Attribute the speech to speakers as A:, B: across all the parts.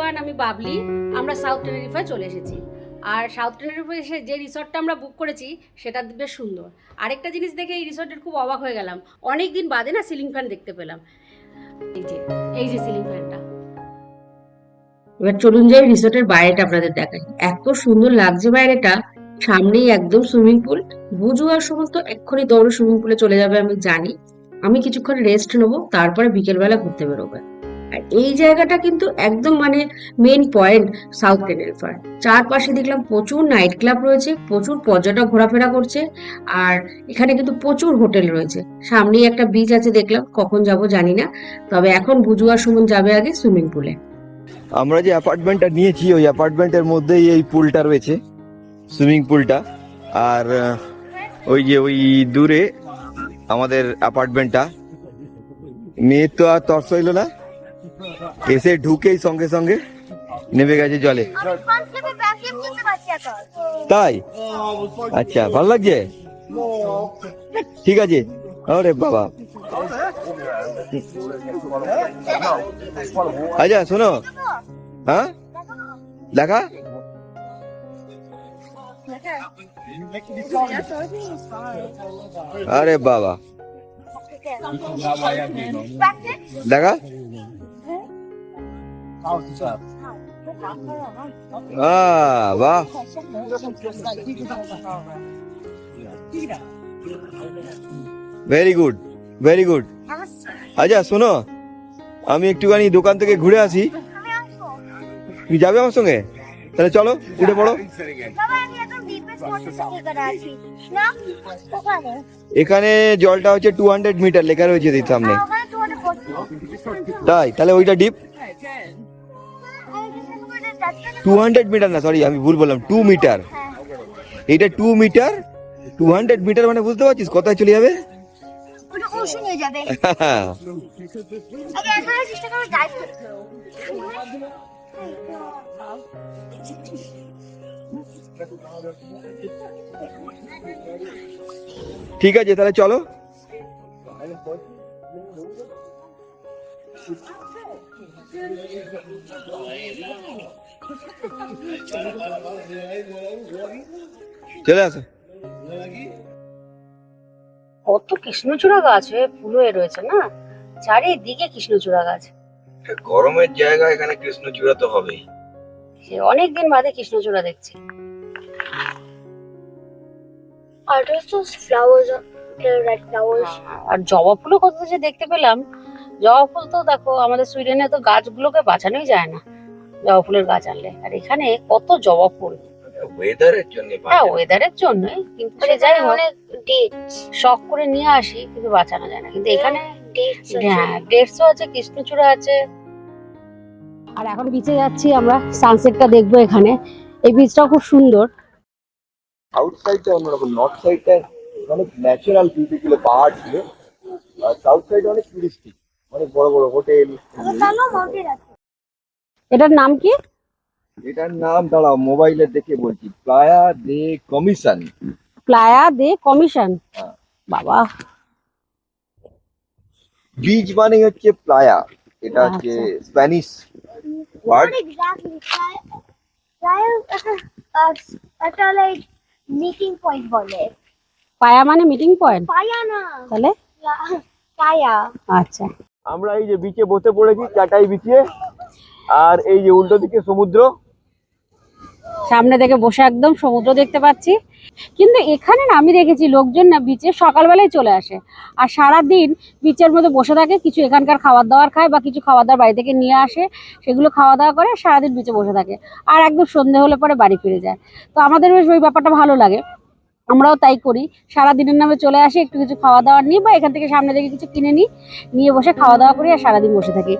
A: Everyone আমি বাবলি। আমরা south টেনেরিফায় চলে এসেছি। আর সাউথ টেনেরিফায় এসে যে রিসর্টটা আমরা বুক করেছি, সেটা বেশ সুন্দর। আরেকটা জিনিস দেখে এই রিসর্টের খুব অবাক হয়ে গেলাম। অনেক দিন বাদে না সিলিং ফ্যান দেখতে পেলাম। এই যে এই যে সিলিং ফ্যানটা
B: এবার চলুন যাই রিসোর্টের বাইরেটা আপনাদের দেখাই। এত সুন্দর লাগছে বাইরেটা। সামনেই একদম সুইমিং পুল বুঝুয়ার সময় তো এক্ষুনি দৌড়ে সুইমিং পুলে চলে যাবে আমি জানি। আমি কিছুক্ষণ রেস্ট নেব, তারপরে বিকেলবেলা ঘুরতে বেরোবে। আর এই জায়গাটা কিন্তু একদম মানে মেন পয়েন্ট সাউথ টেনেরিফার চারপাশে দেখলাম প্রচুর নাইট ক্লাব রয়েছে, প্রচুর পর্যটক ঘোরাফেরা করছে আর এখানে কিন্তু প্রচুর হোটেল রয়েছে। সামনেই একটা বিচ আছে দেখলাম, কখন যাব জানি না, তবে এখন বুঝুয়ার সুমন যাবে আগে সুইমিং পুলে
C: আমরা যে অ্যাপার্টমেন্টটা নিয়েছি, ওই অ্যাপার্টমেন্টের মধ্যেই এই পুলটা রয়েছে সুইমিং পুলটা আর ওই যে ওই দূরে আমাদের অ্যাপার্টমেন্টটা মেয়ের তো আর তর্স হইল না। এসে ঢুকেই সঙ্গে সঙ্গে নেমে গেছে জলে। তাই? আচ্ছা ভালো লাগছে? ঠিক আছে। আরে বাবা। আচ্ছা শোনো। হ্যাঁ? দেখা? আরে বাবা। দেখা? বাহ। ভেরি গুড ভেরি গুড আচ্ছা শোনো, আমি একটুখানি দোকান থেকে ঘুরে আসি। তুমি যাবে আমার সঙ্গে? তাহলে চলো, উঠে পড়ো।
D: এখানে
C: জলটা হচ্ছে টু হান্ড্রেড মিটার লেখা রয়েছে দিক সামনে। তাই তাহলে ওইটা ডিপ টু হান্ড্রেড মিটার না সরি আমি ভুল বললাম টু মিটার এইটা two metre two hundred metre মানে বুঝতে পারছিস কোথায় চলে যাবে
D: যাবে?
C: ঠিক আছে তাহলে চলো। চলে আসো।
A: কত কৃষ্ণচূড়া গাছ হয়ে ফুল হয়ে রয়েছে না? চারিদিকে কৃষ্ণচূড়া গাছ।
C: গরমের জায়গা এখানে কৃষ্ণচূড়া তো হবেই।
A: সে অনেকদিন বাদে কৃষ্ণচূড়া দেখছি।
D: আর those flowers red flowers?
A: আর জবা ফুলও কত যে দেখতে পেলাম জবা ফুল তো দেখো আমাদের সুইডেনে তো গাছগুলোকে বাঁচানোই যায় না জবা ফুলের গাছ আনলে। আর এখানে কত জবা ফুল।
C: ওয়েদারের জন্য
A: হ্যাঁ ওয়েদারের জন্য কিন্তু যাই হোক
D: ডেটস
A: শখ করে নিয়ে আসি কিন্তু বাঁচানো যায় না। কিন্তু এখানে
D: ডেটস
A: হ্যাঁ ডেটসও আছে কৃষ্ণচূড়া আছে। আর এখন বিচে যাচ্ছি আমরা সানসেটটা দেখব এখানে। এই বিচটাও খুব সুন্দর।
C: সাউথ সাইডটা অন্যরকম নর্থ সাইডটা অনেক ন্যাচারাল বিউটি ছিল পাহাড় ছিল আর সাউথ সাইডে অনেক টুরিস্টিক অনেক বড় বড় হোটেল
A: এটার নাম কি?
C: এটার নাম দাঁড়াও মোবাইলে দেখে বলছি Playa de Comision
A: Playa de Comision. বাবা।
C: বিচ মানে হচ্ছে প্লায়া এটা হচ্ছে স্প্যানিশ ওয়ার্ড
D: একটা লাইক মিটিং পয়েন্ট বলে।
A: পায়া মানে মিটিং পয়েন্ট
D: পায়া না।
A: তাহলে?
D: পায়া।
A: আচ্ছা।
C: আমরা এই যে বিচে বসে পড়েছি চাটাই বিচে আর এই যে উল্টো দিকে সমুদ্র।
A: সামনে থেকে বসে একদম সমুদ্র দেখতে পাচ্ছি। কিন্তু এখানে না, আমি দেখেছি লোকজন না বিচে সকালবেলায় চলে আসে। আর সারা দিন বিচের মধ্যে বসে থাকে, কিছু এখানকার খাবার দাবার খায় বা কিছু খাবার দাবার বাড়ি থেকে নিয়ে আসে, সেগুলো খাওয়া দাওয়া করে সারাদিন বিচে বসে থাকে। আর একদম সন্ধে হলে পরে বাড়ি ফিরে যায়। তো আমাদের বেশ ওই ব্যাপারটা ভালো লাগে। আমরাও তাই করি। সারা দিনের নামে চলে আসি, একটু কিছু খাওয়া দাওয়া নিই বা এখান থেকে সামনে থেকে কিছু কিনে নিই, নিয়ে বসে খাওয়া দাওয়া করি আর সারাদিন বসে থাকি।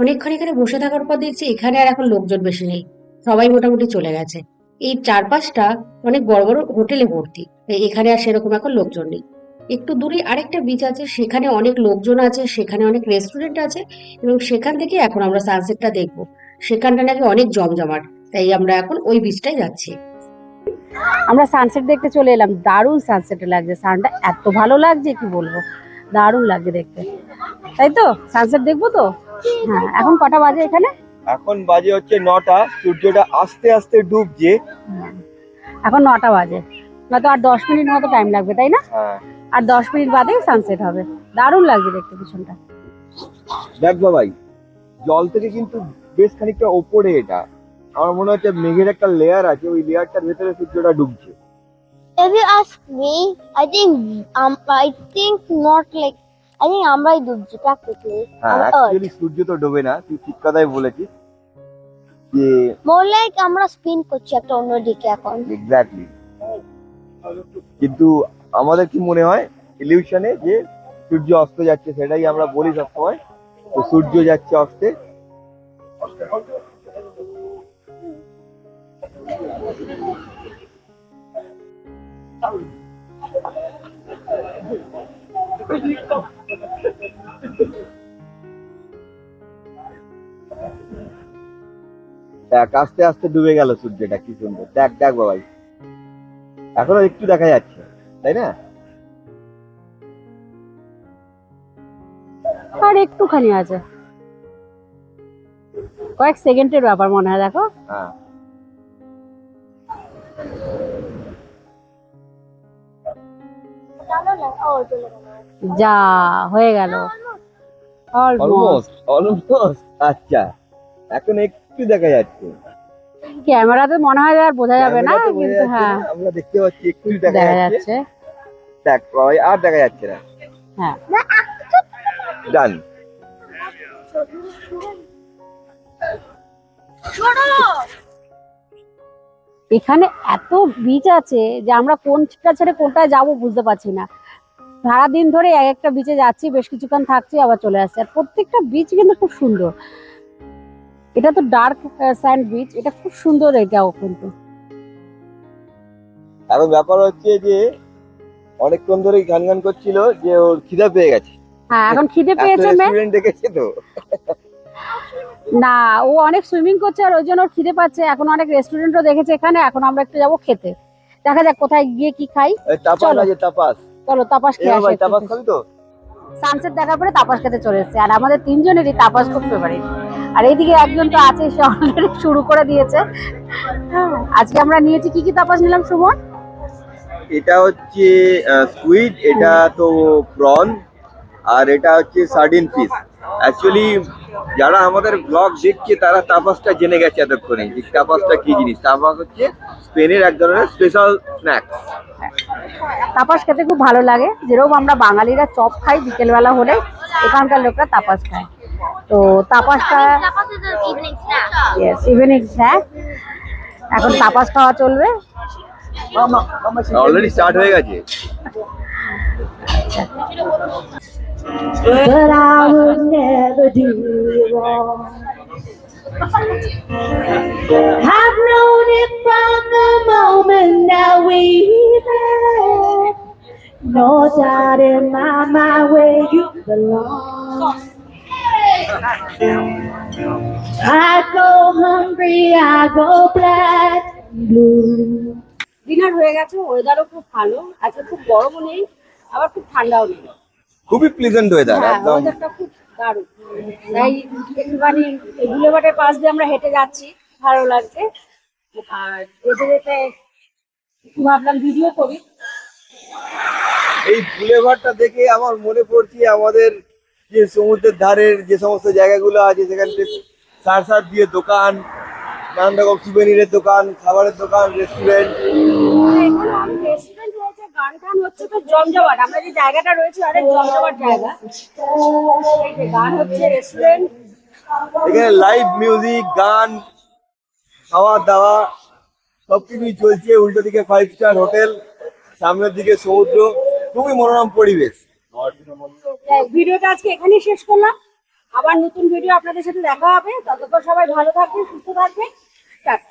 B: অনেকক্ষণ এখানে বসে থাকার পর দেখছি এখানে আর এখন লোকজন বেশি নেই। সবাই মোটামুটি চলে গেছে। এই চারপাশটা অনেক বড় বড় হোটেলে ভর্তি। এখানে আর সেরকম এখন লোকজন নেই। একটু দূরে আরেকটা বিচ আছে, সেখানে অনেক লোকজন আছে, সেখানে অনেক রেস্টুরেন্ট আছে এবং সেখান থেকে এখন আমরা সানসেটটা দেখব। সেখানটা নাকি অনেক জমজমাট। তাই আমরা এখন ওই বিচটাই যাচ্ছি।
A: আমরা সানসেট দেখতে চলে এলাম। দারুণ সানসেটে লাগছে। সানটা এত ভালো লাগছে, কি বলব? দারুণ লাগছে দেখতে। তাই তো? সানসেট দেখব তো? হ্যাঁ এখন কটা বাজে এখানে?
C: এখন বাজে হচ্ছে নটা সূর্যটা আস্তে আস্তে ডুবছে।
A: এখন নটা বাজে। নয়তো আর দশ মিনিট মতো টাইম লাগবে তাই না?
C: হ্যাঁ।
A: আর দশ মিনিট বাদে সানসেট হবে। দারুণ লাগছে দেখতে পিছনটা
C: দেখ বাবাই জল থেকে কিন্তু বেশ খানিকটা ওপরে এটা। আমার মনে হচ্ছে মেঘের একটা লেয়ার আছে ওই লেয়ারটার ভেতরে সূর্যটা ডুবছে।
D: If you ask me, I think um I think not like Think আমরাই ডুবছি practically
C: হ্যাঁ অ্যাকচুয়ালি সূর্য তো ডোবে না তুই ঠিক কথাই বলেছিস যে
D: More like আমরা স্পিন করছি একটা অন্য দিকে এখন।
C: এক্স্যাক্টলি কিন্তু আমাদের কি মনে হয়? ইলিউশনে যে সূর্য অস্ত যাচ্ছে সেটাই আমরা বলি সবসময়। তো সূর্য যাচ্ছে অস্তে। দেখ আস্তে আস্তে ডুবে গেল সূর্যটা কি সুন্দর। দেখ দেখ বাবাই এখনও একটু দেখা যাচ্ছে তাই না?
A: আর একটুখানি আছে। কয়েক সেকেন্ডের ব্যাপার মনে হয় দেখো।
C: হ্যাঁ।
D: ও চলে গেল।
A: যা হয়ে গেল। অলমোস্ট
C: অলমোস্ট আচ্ছা এখন একটু দেখা যাচ্ছে।
A: ক্যামেরাতে মনে হয় আর বোঝা যাবে না কিন্তু হ্যাঁ।
C: আমরা দেখতে পাচ্ছি একটু দেখা যাচ্ছে। দেখ বাবাই আর দেখা যাচ্ছে না।
A: হ্যাঁ।
C: ডান
A: এখানে এত বিচ আছে যে আমরা কোনটা ছেড়ে কোনটায় যাব বুঝতে পারছি না। সারাদিন ধরে এক একটা বিচে যাচ্ছি বেশ কিছুক্ষণ থাকছি আবার চলে আসছি। আর প্রত্যেকটা বিচ কিন্তু খুব সুন্দর। এটা তো ডার্ক স্যান্ড বিচ এটা খুব সুন্দর এটাও কিন্তু।
C: এখন ব্যাপার হচ্ছে যে অনেকক্ষণ ধরে গান গান করছিল যে ওর খিদা পেয়ে গেছে।
A: হ্যাঁ এখন খিদে পেয়েছে মেয়ে
C: রেস্টুরেন্ট দেখেছে তো?
A: না ও অনেক সুইমিং করছে আর ওই জন্য ওর খিদে পাচ্ছে। এখন অনেক রেস্টুরেন্টও দেখেছে এখানে এখন আমরা একটু যাব খেতে। দেখা যাক কোথায় গিয়ে কি খাই।
C: তাপাস
A: চলো।
C: আছে তাপাস।
A: চলো তাপাস খেয়ে আসি
C: তাপাস খাবি তো?
A: সানসেট দেখার পরে তাপাস খেতে চলে এসেছে। আর আমাদের তিনজনেরই তাপাস খুব ফেভারিট আর এইদিকে একজন তো আছে সে অলরেডি শুরু করে দিয়েছে। আজকে আমরা নিয়েছি কি কি তাপাস নিলাম সুমন?
C: এটা হচ্ছে স্কুইড এটা তো প্রন আর এটা হচ্ছে সার্ডিন ফিশ অ্যাকচুয়ালি যারা আমাদের ব্লগ দেখছে তারা তাপাসটা জেনে গেছে এতক্ষণে যে তাপাসটা কি জিনিস। তাপাস হচ্ছে স্পেনের এক ধরনের স্পেশাল স্ন্যাক্স
A: তাপাস খেতে খুব ভালো লাগে। যেরকম আমরা বাঙালিরা চপ খাই বিকেলবেলা হলে এখানকার লোকরা তাপাস খায়। তো তাপাসটা ইভিনিং স্ন্যাক এখন তাপাস খাওয়া চলবে।
C: অলরেডি স্টার্ট হয়ে গেছে।
E: But I would never do wrong. I've known it from the moment No doubt in my mind where you belong. I go hungry, I go black and blue.
A: Dinner হয়ে গেছে ওয়েদারও খুব ভালো আজকে খুব গরমও নেই আবার খুব ঠান্ডাও নেই।
C: খুবই প্লিজেন্ট ওয়েদার
A: হ্যাঁ
C: একদম।
A: ওয়েদারটা খুব দারুণ। তাই একটুখানি বুলেবাটের পাশ দিয়ে আমরা হেঁটে যাচ্ছি ভালো লাগছে। আর যেতে যেতে একটু ভাবলাম ভিডিও করি।
C: এই বুলেভারটা দেখে আমার মনে পড়ছে আমাদের যে সমুদ্রের ধারের যে সমস্ত জায়গাগুলো আছে, সেখানে সার সার দিয়ে দোকান নানান রকম সুবেনিরের দোকান, খাবারের দোকান রেস্টুরেন্ট
A: রেস্টুরেন্ট
C: এখানে লাইভ মিউজিক গান খাওয়া দাওয়া চলছে। উল্টো দিকে ফাইভ স্টার হোটেল সামনের দিকে সমুদ্র। খুবই মনোরম পরিবেশ।
A: ভিডিওটা আজকে এখানেই শেষ করলাম। আবার নতুন ভিডিও আপনাদের সাথে দেখা হবে। ততক্ষণ সবাই ভালো থাকবেন, সুস্থ থাকবেন। টাটা।